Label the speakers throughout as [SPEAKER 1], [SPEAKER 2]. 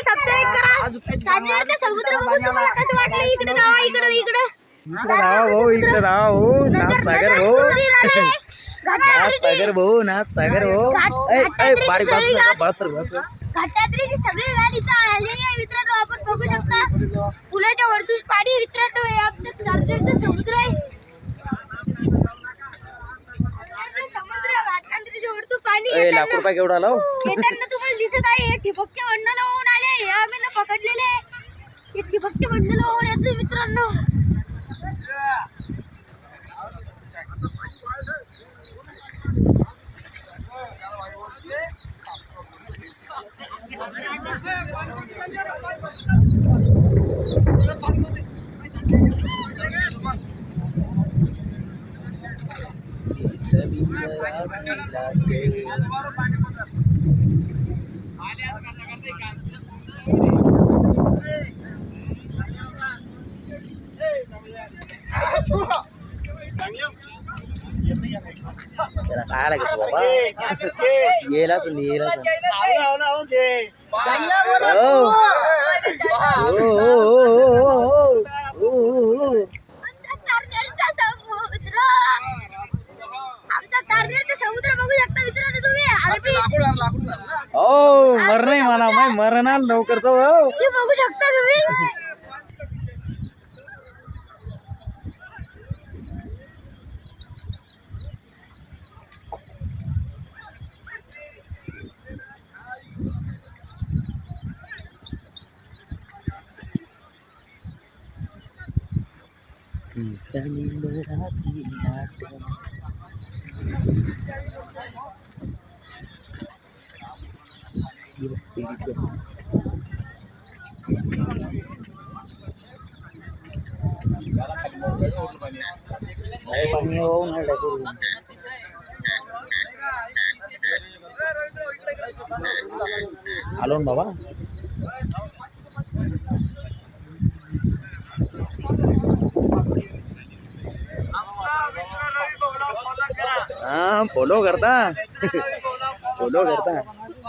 [SPEAKER 1] करा. सबस्क्राईब करा चांदण्याचा समुद्र बघून तुम्हाला कसं वाटलं. इकडे जावा इकडे इकडे.
[SPEAKER 2] इकडे धावा भाऊ इकडे धावा भाऊ. नाथ सागर भाऊ. नाथ सागर भाऊ नाथ सागर भाऊ. ऐ, ऐ, बारीक बस बस रे.
[SPEAKER 1] घाटाद्रीची सगळी गाडी इथं आलेली आहे मित्रांनो. आपण बघू शकता. पुलाच्या वरतून पाणी मित्रांनो. हे आमचं चांदण्याचं समुद्र आहे. समुद्र घाटाद्रीच्या वरतून पाणी
[SPEAKER 2] लाख रुपये केवढा आला हो?
[SPEAKER 1] येताना तुम्हाला दिसत आहे. हे ठिबकचे बंडल होऊन आले. आम्ही पकडलेले. हे ठिबकचे बंडल होऊन येतो मित्रांनो.
[SPEAKER 2] त्याला काय लागेल बाबा येईल असं येईल असं हो. हो, हो, हो, हो, हो, हो, हो, हो.
[SPEAKER 1] आमचा चारनेरचा समुद्र आमचा चारनेरचा समुद्र बघू शकता मित्रांनो तुम्ही अरबी
[SPEAKER 2] हो मर नाही मला माय मरणार लवकरच हो
[SPEAKER 1] हे बघू शकता तुम्ही
[SPEAKER 2] समुद्राची लाट. ही रस्ते पाणी वाहून आलं करून. आलो ना बाबा हा फॉलो करता फॉलो करता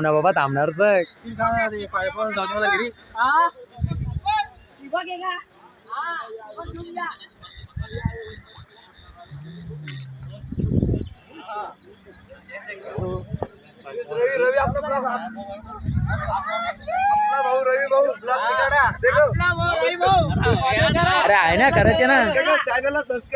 [SPEAKER 2] ना बाबा थांबणारच आहे.
[SPEAKER 1] हा? ठिबक आहे? का? हा, ठिबक घेऊन जा.
[SPEAKER 3] रवी रवी आपला ब्लॉग आपला
[SPEAKER 2] अरे आहे ना करायचे ना.
[SPEAKER 3] चॅनलला सबस्क्राईब